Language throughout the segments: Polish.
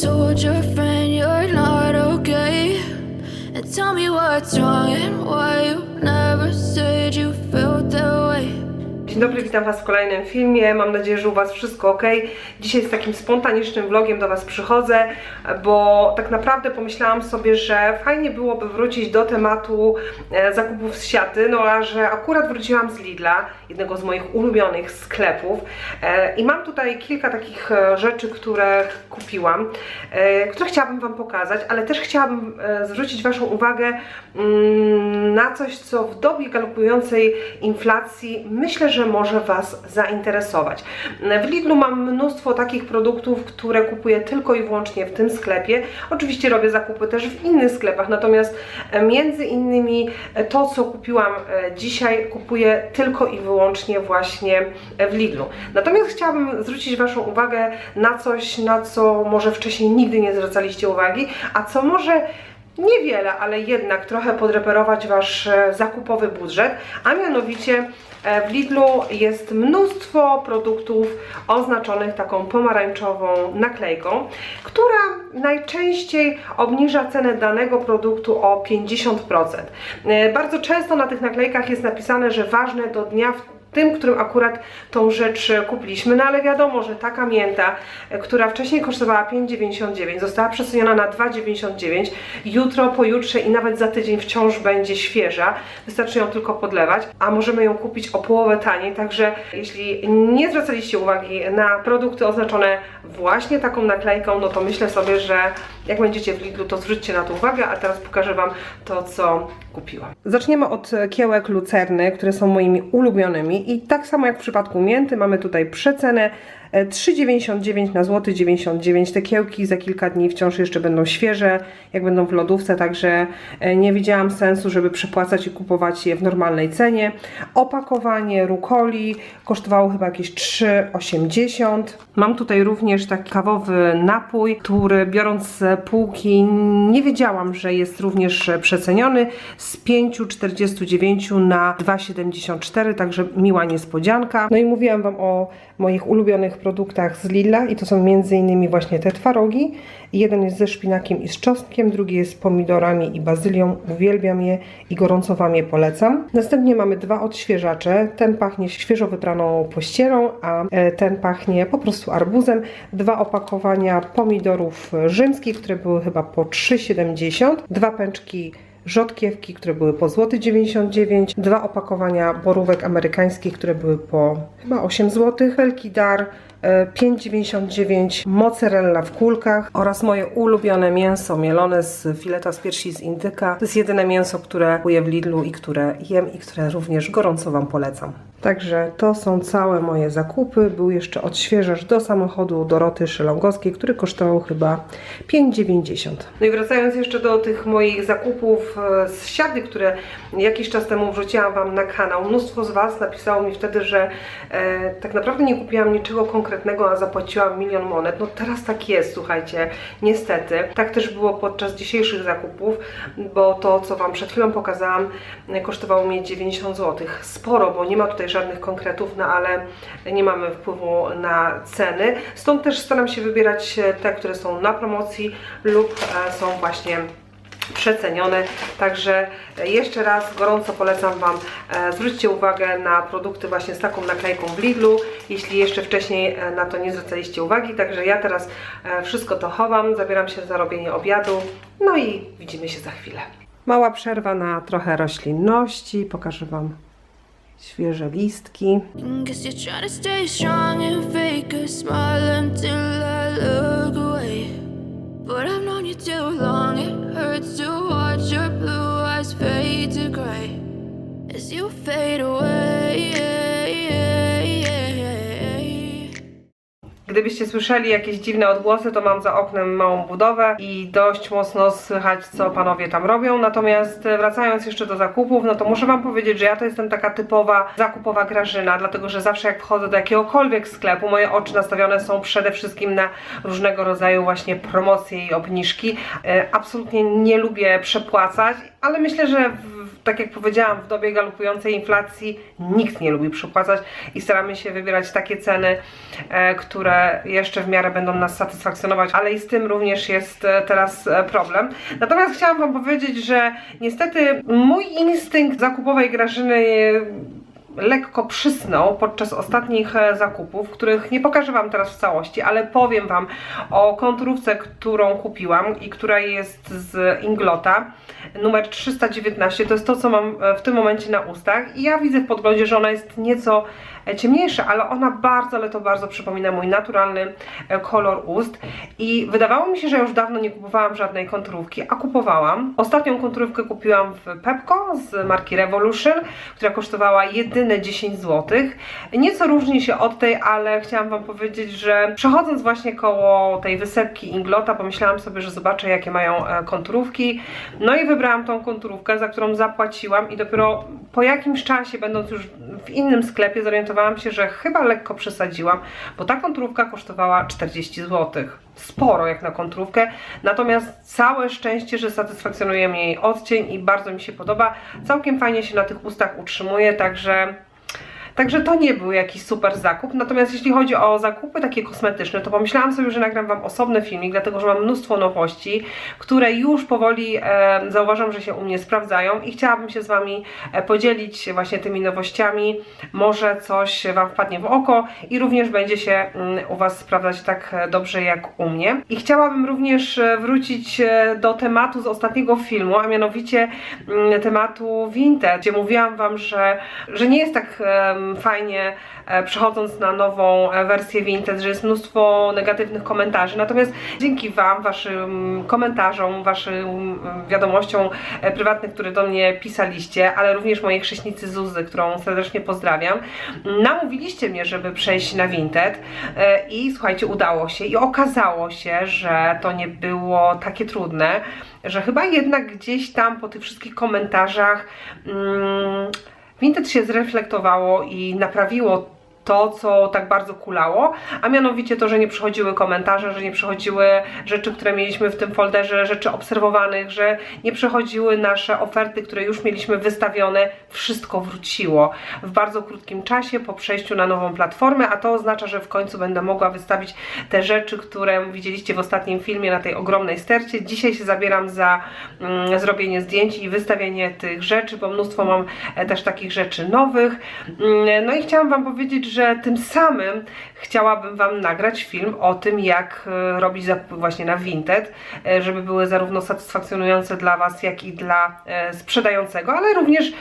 told your friend you're not okay? And tell me what's wrong and why you never said you felt. Dzień dobry, witam Was w kolejnym filmie. Mam nadzieję, że u Was wszystko ok. Dzisiaj z takim spontanicznym vlogiem do Was przychodzę, bo tak naprawdę pomyślałam sobie, że fajnie byłoby wrócić do tematu e, zakupów z siaty, no a że akurat wróciłam z Lidla, jednego z moich ulubionych sklepów e, i mam tutaj kilka takich e, rzeczy, które kupiłam, które chciałabym Wam pokazać, ale też chciałabym zwrócić Waszą uwagę mm, na coś, co w dobie galopującej inflacji myślę, że może Was zainteresować. W Lidlu mam mnóstwo takich produktów, które kupuję tylko i wyłącznie w tym sklepie. Oczywiście robię zakupy też w innych sklepach, natomiast e, między innymi e, to, co kupiłam e, dzisiaj, kupuję tylko i wyłącznie właśnie w Lidlu. Natomiast chciałabym zwrócić Waszą uwagę na coś, na co może wcześniej nigdy nie zwracaliście uwagi, a co może niewiele, ale jednak trochę podreperować Wasz zakupowy budżet, a mianowicie w Lidlu jest mnóstwo produktów oznaczonych taką pomarańczową naklejką, która najczęściej obniża cenę danego produktu o 50%. E, Bardzo często na tych naklejkach jest napisane, że ważne do dnia tym, którym akurat tą rzecz e, kupiliśmy. No ale wiadomo, że taka mięta, e, która wcześniej kosztowała 5,99, została przesuniona na 2,99. Jutro, pojutrze i nawet za tydzień wciąż będzie świeża. Wystarczy ją tylko podlewać, a możemy ją kupić o połowę taniej. Także jeśli nie zwracaliście uwagi na produkty oznaczone właśnie taką naklejką, no to myślę sobie, że jak będziecie w Lidlu, to zwróćcie na to uwagę, a teraz pokażę Wam to, co kupiłam. Zaczniemy od kiełek lucerny, które są moimi ulubionymi i tak samo jak w przypadku mięty mamy tutaj przecenę 3,99 na złoty 99. Te kiełki za kilka dni wciąż jeszcze będą świeże, jak będą w lodówce, także e, nie widziałam sensu, żeby przepłacać i kupować je w normalnej cenie. Opakowanie rukoli kosztowało chyba jakieś 3,80. Mam tutaj również taki kawowy napój, który biorąc z półki nie wiedziałam, że jest również przeceniony z 5,49 na 2,74, także miła niespodzianka. No i mówiłam Wam o moich ulubionych produktach z Lilla i to są innymi właśnie te twarogi. Jeden jest ze szpinakiem i z czosnkiem, drugi jest z pomidorami i bazylią. Uwielbiam je i gorąco Wam je polecam. Następnie mamy dwa odświeżacze. Ten pachnie świeżo wypraną pościerą, a e, ten pachnie po prostu arbuzem. Dwa opakowania pomidorów rzymskich, które były chyba po 3,70. Dwa pęczki rzodkiewki, które były po złoty 99, dwa opakowania borówek amerykańskich, które były po chyba 8 zł, wielki dar e, 5,99 mozzarella w kulkach oraz moje ulubione mięso mielone z fileta z piersi z indyka. To jest jedyne mięso, które kupuję w Lidlu i które jem i które również gorąco Wam polecam. Także to są całe moje zakupy. Był jeszcze odświeżacz do samochodu Doroty Szylongowskiej, który kosztował chyba 5,90. No i wracając jeszcze do tych moich zakupów e, z siady, które jakiś czas temu wrzuciłam Wam na kanał. Mnóstwo z Was napisało mi wtedy, że e, tak naprawdę nie kupiłam niczego konkretnego, a zapłaciłam milion monet. No teraz tak jest, słuchajcie, niestety. Tak też było podczas dzisiejszych zakupów, bo to, co Wam przed chwilą pokazałam, kosztowało mnie 90 zł. Sporo, bo nie ma tutaj żadnych konkretów, no ale nie mamy wpływu na ceny. Stąd też staram się wybierać e, te, które są na promocji lub e, są właśnie przecenione. Także e, jeszcze raz gorąco polecam Wam, zwróćcie uwagę na produkty właśnie z taką naklejką w Lidlu, jeśli jeszcze wcześniej na to nie zwracaliście uwagi. Także ja teraz wszystko to chowam, zabieram się za robienie obiadu, no i widzimy się za chwilę. Mała przerwa na trochę roślinności, pokażę Wam świeże listki. Guess you're trying to Gdybyście słyszeli jakieś dziwne odgłosy, to mam za oknem małą budowę i dość mocno słychać, co panowie tam robią. Natomiast e, wracając jeszcze do zakupów, no to muszę wam powiedzieć, że ja to jestem taka typowa zakupowa grażyna, dlatego że zawsze jak wchodzę do jakiegokolwiek sklepu, moje oczy nastawione są przede wszystkim na różnego rodzaju właśnie promocje i obniżki. E, Absolutnie nie lubię przepłacać, ale myślę, że tak jak powiedziałam, w dobie galopującej inflacji nikt nie lubi przepłacać i staramy się wybierać takie ceny, e, jeszcze w miarę będą nas satysfakcjonować, ale i z tym również jest e, teraz e, problem. Natomiast chciałam Wam powiedzieć, że niestety mój instynkt zakupowej Grażyny lekko przysnął podczas ostatnich e, zakupów, których nie pokażę Wam teraz w całości, ale powiem Wam o konturówce, którą kupiłam i która jest z Inglota, numer 319, to jest to, co mam e, w tym momencie na ustach. I ja widzę w podglądzie, że ona jest nieco e, ciemniejsza, ale ona bardzo, ale to bardzo przypomina mój naturalny kolor ust. I wydawało mi się, że już dawno nie kupowałam żadnej konturówki, a kupowałam. Ostatnią konturówkę kupiłam w Pepco z marki Revolution, która kosztowała jedyne 10 zł. Nieco różni się od tej, ale chciałam Wam powiedzieć, że przechodząc właśnie koło tej wysepki Inglota, pomyślałam sobie, że zobaczę jakie mają e, konturówki. No i wybrałam tą konturówkę, za którą zapłaciłam i dopiero po jakimś czasie, będąc już w innym sklepie, zorientowałam się, że chyba lekko przesadziłam, bo ta konturówka kosztowała 40 zł. Sporo jak na konturówkę, natomiast całe szczęście, że satysfakcjonuje mnie jej odcień i bardzo mi się podoba. Całkiem fajnie się na tych ustach utrzymuje, także Także to nie był jakiś super zakup. Natomiast jeśli chodzi o zakupy takie kosmetyczne, to pomyślałam sobie, że nagram Wam osobny filmik, dlatego że mam mnóstwo nowości, które już powoli e, zauważam, że się u mnie sprawdzają i chciałabym się z Wami e, podzielić właśnie tymi nowościami. Może coś Wam wpadnie w oko i również będzie się mm, u Was sprawdzać tak e, dobrze jak u mnie. I chciałabym również e, wrócić e, do tematu z ostatniego filmu, a mianowicie mm, tematu Vinted, gdzie mówiłam Wam, że, że nie jest tak em, fajnie e, przechodząc na nową e, wersję Vinted, że jest mnóstwo negatywnych komentarzy. Natomiast dzięki Wam, Waszym komentarzom, Waszym mm, wiadomościom e, prywatnych, które do mnie pisaliście, ale również mojej chrześnicy Zuzy, którą serdecznie pozdrawiam, namówiliście mnie, żeby przejść na Vinted i słuchajcie, udało się i okazało się, że to nie było takie trudne, że chyba jednak gdzieś tam po tych wszystkich komentarzach mm, Vinted się zreflektowało i naprawiło to, co tak bardzo kulało, a mianowicie to, że nie przychodziły komentarze, że nie przychodziły rzeczy, które mieliśmy w tym folderze, rzeczy obserwowanych, że nie przychodziły nasze oferty, które już mieliśmy wystawione, wszystko wróciło w bardzo krótkim czasie po przejściu na nową platformę, a to oznacza, że w końcu będę mogła wystawić te rzeczy, które widzieliście w ostatnim filmie na tej ogromnej stercie. Dzisiaj się zabieram za mm, zrobienie zdjęć i wystawienie tych rzeczy, bo mnóstwo mam e, też takich rzeczy nowych. Mm, No i chciałam Wam powiedzieć, że tym samym chciałabym Wam nagrać film o tym, jak e, robić zakupy właśnie na Vinted, e, żeby były zarówno satysfakcjonujące dla Was, jak i dla e, sprzedającego, ale również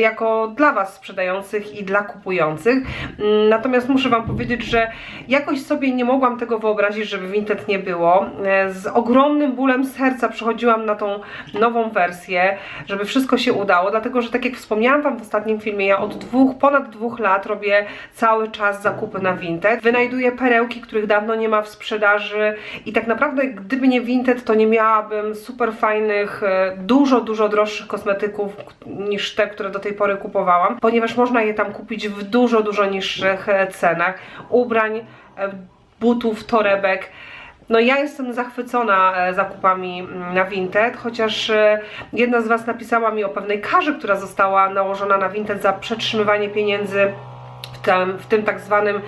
jako dla Was sprzedających i dla kupujących. Mm, Natomiast muszę Wam powiedzieć, że jakoś sobie nie mogłam tego wyobrazić, żeby Vinted nie było. Z ogromnym bólem serca przechodziłam na tą nową wersję, żeby wszystko się udało, dlatego że tak jak wspomniałam Wam w ostatnim filmie, ja od dwóch, ponad dwóch lat robię cały czas zakupy na Vinted. Wynajduję perełki, których dawno nie ma w sprzedaży i tak naprawdę gdyby nie Vinted, to nie miałabym super fajnych, e, dużo, dużo droższych kosmetyków niż te, które do tej pory kupowałam, ponieważ można je tam kupić w dużo, dużo niższych e, cenach. Ubrań, e, butów, torebek. No ja jestem zachwycona zakupami mm, na Vinted, chociaż jedna z Was napisała mi o pewnej karze, która została nałożona na Vinted za przetrzymywanie pieniędzy w tym, w tym tak zwanym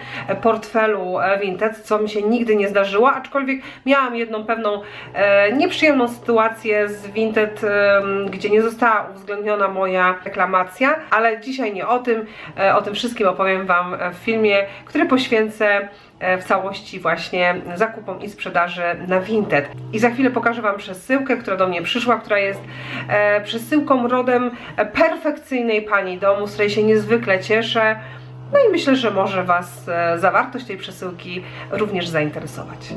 portfelu e, Vinted, co mi się nigdy nie zdarzyło, aczkolwiek miałam jedną pewną e, nieprzyjemną sytuację z Vinted, e, gdzie nie została uwzględniona moja reklamacja, ale dzisiaj nie o tym, e, o tym wszystkim opowiem Wam w filmie, który poświęcę e, w całości właśnie zakupom i sprzedaży na Vinted. I za chwilę pokażę Wam przesyłkę, która do mnie przyszła, która jest e, przesyłką rodem e, perfekcyjnej pani domu, z której się niezwykle cieszę. No i myślę, że może Was e, zawartość tej przesyłki również zainteresować.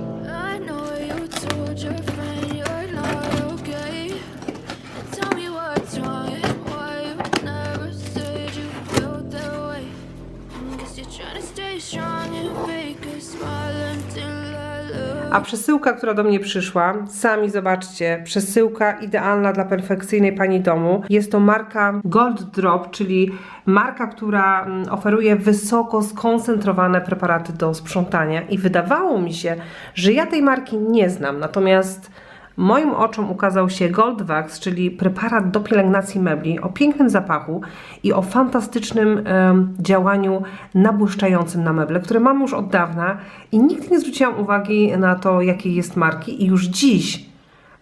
A przesyłka, która do mnie przyszła, sami zobaczcie, przesyłka idealna dla perfekcyjnej pani domu. Jest to marka Gold Drop, czyli marka, która mm, oferuje wysoko skoncentrowane preparaty do sprzątania. I wydawało mi się, że ja tej marki nie znam, natomiast moim oczom ukazał się Gold Wax, czyli preparat do pielęgnacji mebli o pięknym zapachu i o fantastycznym działaniu nabłyszczającym na meble, które mam już od dawna i nigdy nie zwróciłam uwagi na to, jakiej jest marki i już dziś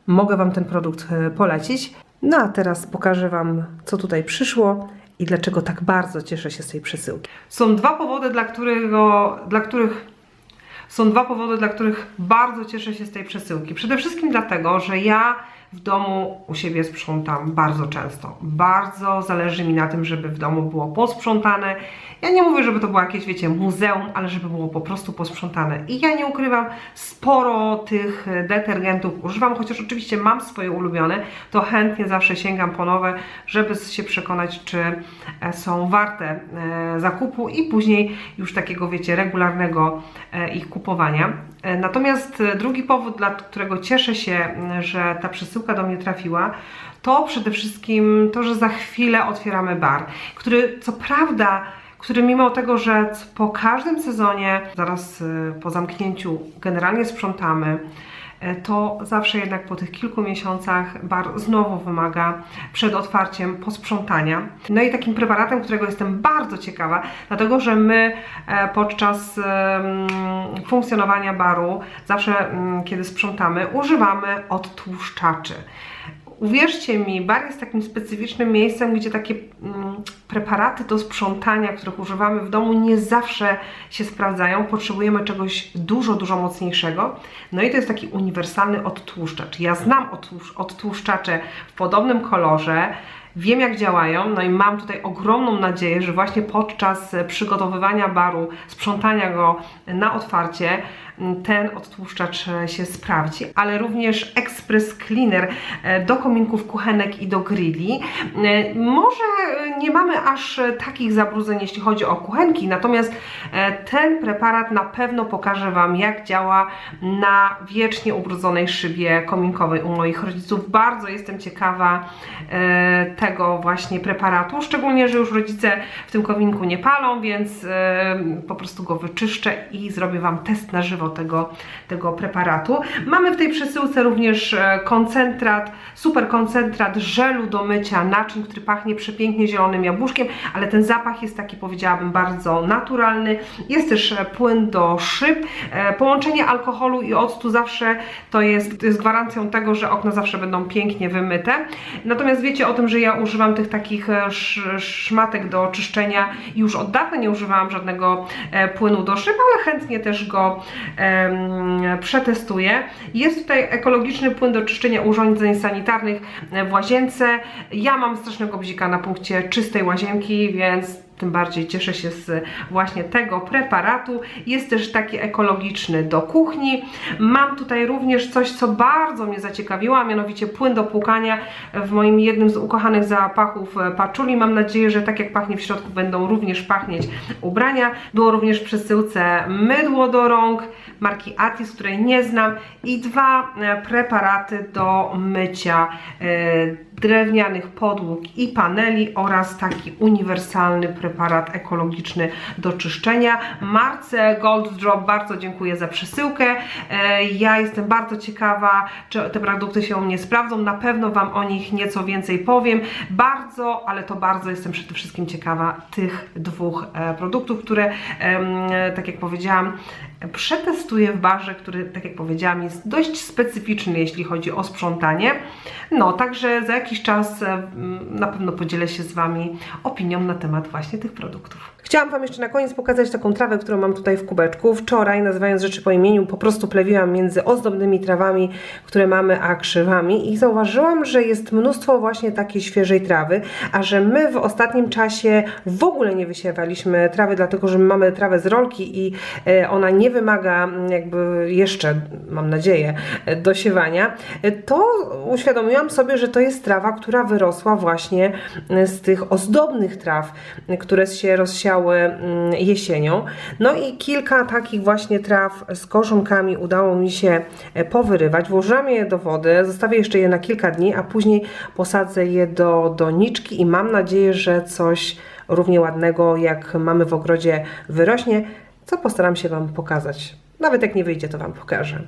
mogę Wam ten produkt e, polecić. No a teraz pokażę Wam, co tutaj przyszło i dlaczego tak bardzo cieszę się z tej przesyłki. Są dwa powody, dla, którego, dla których są dwa powody, dla których bardzo cieszę się z tej przesyłki. Przede wszystkim dlatego, że ja w domu u siebie sprzątam bardzo często. Bardzo zależy mi na tym, żeby w domu było posprzątane. Ja nie mówię, żeby to było jakieś, wiecie, muzeum, ale żeby było po prostu posprzątane. I ja nie ukrywam, sporo tych detergentów używam, chociaż oczywiście mam swoje ulubione, to chętnie zawsze sięgam po nowe, żeby się przekonać, czy e, są warte e, zakupu i później już takiego, wiecie, regularnego e, ich kupowania. E, Natomiast e, drugi powód, dla którego cieszę się, że ta przesyłka do mnie trafiła, to przede wszystkim to, że za chwilę otwieramy bar, który co prawda który mimo tego, że po każdym sezonie, zaraz y, po zamknięciu, generalnie sprzątamy, to zawsze jednak po tych kilku miesiącach bar znowu wymaga przed otwarciem posprzątania. No i takim preparatem, którego jestem bardzo ciekawa, dlatego że my e, podczas funkcjonowania baru, zawsze mm, kiedy sprzątamy, używamy odtłuszczaczy. Uwierzcie mi, bar jest takim specyficznym miejscem, gdzie takie mm, preparaty do sprzątania, których używamy w domu, nie zawsze się sprawdzają. Potrzebujemy czegoś dużo, dużo mocniejszego. No i to jest taki uniwersalny odtłuszczacz. Ja znam odtłusz- odtłuszczacze w podobnym kolorze. Wiem, jak działają, no i mam tutaj ogromną nadzieję, że właśnie podczas przygotowywania baru, sprzątania go na otwarcie, ten odtłuszczacz e, się sprawdzi, ale również Express Cleaner e, do kominków kuchenek i do grilli. E, Może nie mamy aż takich zabrudzeń, jeśli chodzi o kuchenki, natomiast ten preparat na pewno pokaże Wam, jak działa na wiecznie ubrudzonej szybie kominkowej u moich rodziców. Bardzo jestem ciekawa tego właśnie preparatu, szczególnie, że już rodzice w tym kominku nie palą, więc po prostu go wyczyszczę i zrobię Wam test na żywo tego, tego preparatu. Mamy w tej przesyłce również e, koncentrat, super koncentrat żelu do mycia naczyń, który pachnie przepięknie zielonym jabłuszkiem, ale ten zapach jest taki, powiedziałabym, bardzo naturalny. Jest też e, płyn do szyb. E, Połączenie alkoholu i octu zawsze to jest, jest gwarancją tego, że okna zawsze będą pięknie wymyte. Natomiast wiecie o tym, że ja używam tych takich sz, szmatek do czyszczenia i już od dawna nie używałam żadnego płynu do szyb, ale chętnie też go przetestuję. Jest tutaj ekologiczny płyn do czyszczenia urządzeń sanitarnych w łazience. Ja mam strasznego bzika na punkcie czystej łazienki, więc tym bardziej cieszę się z właśnie tego preparatu. Jest też taki ekologiczny do kuchni. Mam tutaj również coś, co bardzo mnie zaciekawiło, a mianowicie płyn do płukania w moim jednym z ukochanych zapachów paczuli. Mam nadzieję, że tak jak pachnie w środku, będą również pachnieć ubrania. Było również w przesyłce mydło do rąk marki Atis, której nie znam i dwa e, preparaty do mycia e, drewnianych podłóg i paneli oraz taki uniwersalny preparat ekologiczny do czyszczenia. Marce Gold Drop bardzo dziękuję za przesyłkę. E, Ja jestem bardzo ciekawa, czy te produkty się u mnie sprawdzą. Na pewno Wam o nich nieco więcej powiem. Bardzo, ale to bardzo jestem przede wszystkim ciekawa tych dwóch e, produktów, które, em, tak jak powiedziałam, przetestuję w barze, który, tak jak powiedziałam, jest dość specyficzny, jeśli chodzi o sprzątanie. No, także za jakiś czas e, m, na pewno podzielę się z Wami opinią na temat właśnie tych produktów. Chciałam Wam jeszcze na koniec pokazać taką trawę, którą mam tutaj w kubeczku. Wczoraj, nazywając rzeczy po imieniu, po prostu plewiłam między ozdobnymi trawami, które mamy, a krzywami i zauważyłam, że jest mnóstwo właśnie takiej świeżej trawy, a że my w ostatnim czasie w ogóle nie wysiewaliśmy trawy, dlatego że my mamy trawę z rolki i e, ona nie wymaga mm, jakby jeszcze, mam nadzieję, dosiewania, to uświadomiłam sobie, że to jest trawa, która wyrosła właśnie z tych ozdobnych traw, które się rozsiały mm, jesienią. No i kilka takich właśnie traw z korzonkami udało mi się e, powyrywać. Włożyłam je do wody, zostawię jeszcze je na kilka dni, a później posadzę je do doniczki i mam nadzieję, że coś równie ładnego jak mamy w ogrodzie wyrośnie, co postaram się Wam pokazać. Nawet jak nie wyjdzie, to Wam pokażę.